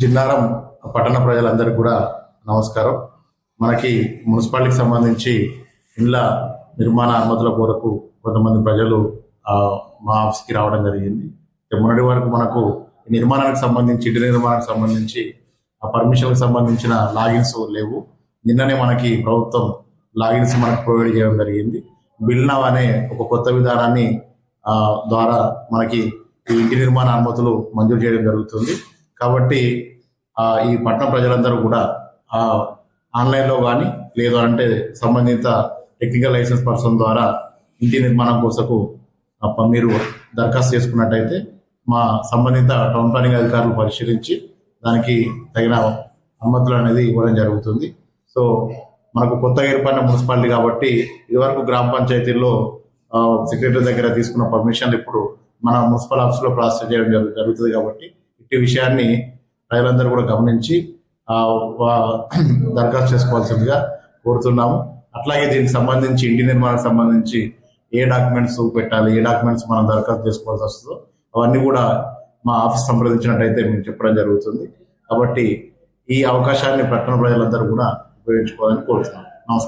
జిన్నారం పట్టణ ప్రజలందరికీ కూడా నమస్కారం. మనకి మున్సిపాలిటీకి సంబంధించి ఇండ్ల నిర్మాణ అనుమతుల కొరకు కొంతమంది ప్రజలు మా ఆఫీస్కి రావడం జరిగింది. మొన్నటి వరకు మనకు ఈ నిర్మాణానికి సంబంధించి ఇంటి నిర్మాణానికి సంబంధించి ఆ పర్మిషన్కి సంబంధించిన లాగిన్స్ లేవు. నిన్ననే మనకి ప్రభుత్వం లాగిన్స్ మనకు ప్రొవైడ్ చేయడం జరిగింది. బిల్నవ్ అనే ఒక కొత్త విధానాన్ని ద్వారా మనకి ఈ ఇంటి నిర్మాణ అనుమతులు మంజూరు చేయడం జరుగుతుంది. కాబట్టి ఈ పట్టణ ప్రజలందరూ కూడా ఆన్లైన్లో కానీ లేదు అంటే సంబంధిత టెక్నికల్ లైసెన్స్ పర్సన్ ద్వారా ఇంటి నిర్మాణం కోసకు మీరు దరఖాస్తు చేసుకున్నట్టయితే మా సంబంధిత టౌన్ ప్లానింగ్ అధికారులు పరిశీలించి దానికి తగిన అనుమతులు అనేది ఇవ్వడం జరుగుతుంది. సో మనకు కొత్తగా ఏర్పడిన మున్సిపాలిటీ కాబట్టి ఇదివరకు గ్రామ పంచాయతీల్లో సెక్రటరీ దగ్గర తీసుకున్న పర్మిషన్లు ఇప్పుడు మన మున్సిపల్ ఆఫీస్లో ప్రాసెస్ చేయడం జరుగు- జరుగుతుంది కాబట్టి ఈ విషయాన్ని ప్రజలందరూ కూడా గమనించి దరఖాస్తు చేసుకోవాల్సిందిగా కోరుతున్నాము. అట్లాగే దీనికి సంబంధించి ఇంటి నిర్మాణానికి సంబంధించి ఏ డాక్యుమెంట్స్ పెట్టాలి ఏ డాక్యుమెంట్స్ మనం దరఖాస్తు చేసుకోవాల్సి వస్తుందో అవన్నీ కూడా మా ఆఫీస్ సంప్రదించినట్టయితే మేము చెప్పడం జరుగుతుంది. కాబట్టి ఈ అవకాశాన్ని పట్టణ ప్రజలందరూ కూడా ఉపయోగించుకోవాలని కోరుతున్నాం నమస్కారం.